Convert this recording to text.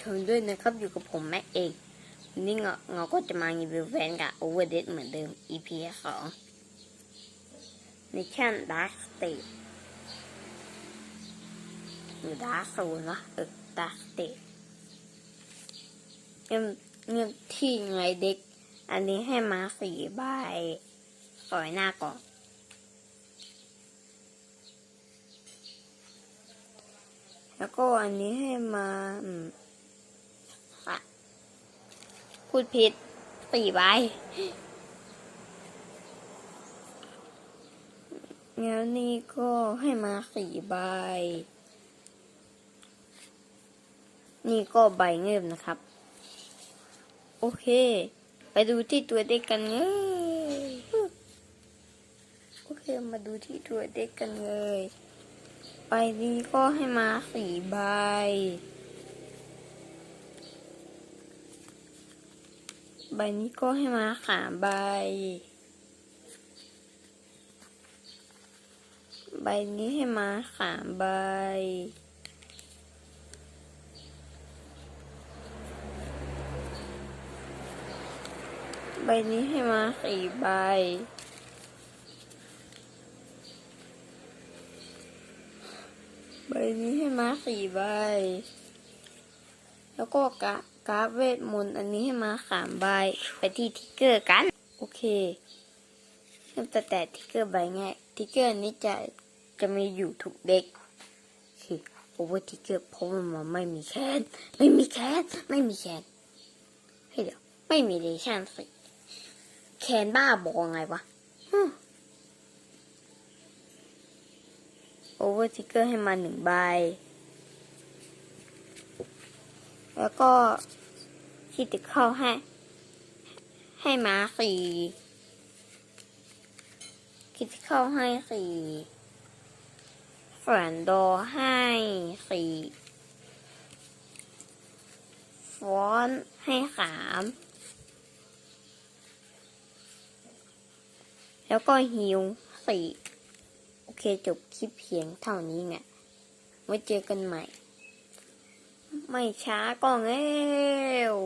ชมด้วยนะครับ อยู่กับผมแม็กเองวันนี้เงาเงาก็จะมารีวิวแฟนกับ Overdead เหมือนเดิม EP สองในชั่น Dark State หรือ Dark Zone วะเออ Dark State เงินเงินที่ไงเด็ก อันนี้ให้มาสี่ใบสอยหน้าก่อนแล้วก็อันนี้ให้มา พูดผิดสี่ใบแล้วนี่ก็ให้มาสี่ใบ นี่ก็ใบเงิบนะครับ โอเค ไปดูที่ตัวเด็กกันเลยโอเค มาดูที่ตัวเด็กกันเลยใบนี้ก็ให้มาสี่ใบ ใบนี้ก็ให้มาสามใบ ใบนี้ให้มาสามใบ ใบนี้ให้มาสี่ใบ ใบนี้ให้มาสี่ใบ แล้วก็กะกราฟเวทมนต์อันนี้ให้มาสามใบไปที่ทิกเกอร์กัน โอเคเริ่มแต่แต่ทิกเกอร์ใบง่ายทิกเกอร์นี้จะจะมีอยู่ทุกเด็กคือโอเวอร์ทิกเกอร์เพราะมันไม่มีแคนไม่มีแคนไม่มีแคนเฮ้ยเดี๋ยวไม่มีเลชันสิแคนบ้าบอกไงวะโอเวอร์ทิกเกอร์ให้มาหนึ่งใบ แล้วก็ที่ติดเข้าให้ ให้มาสี่คิดเข้าให้สี่ฝันดให้สี่ฟอนให้สามแล้วก็ฮิวสี่โอเคจบคลิปเพียงเท่านี้ไงไว้เจอกันใหม่ ไม่ช้าก็เร็ว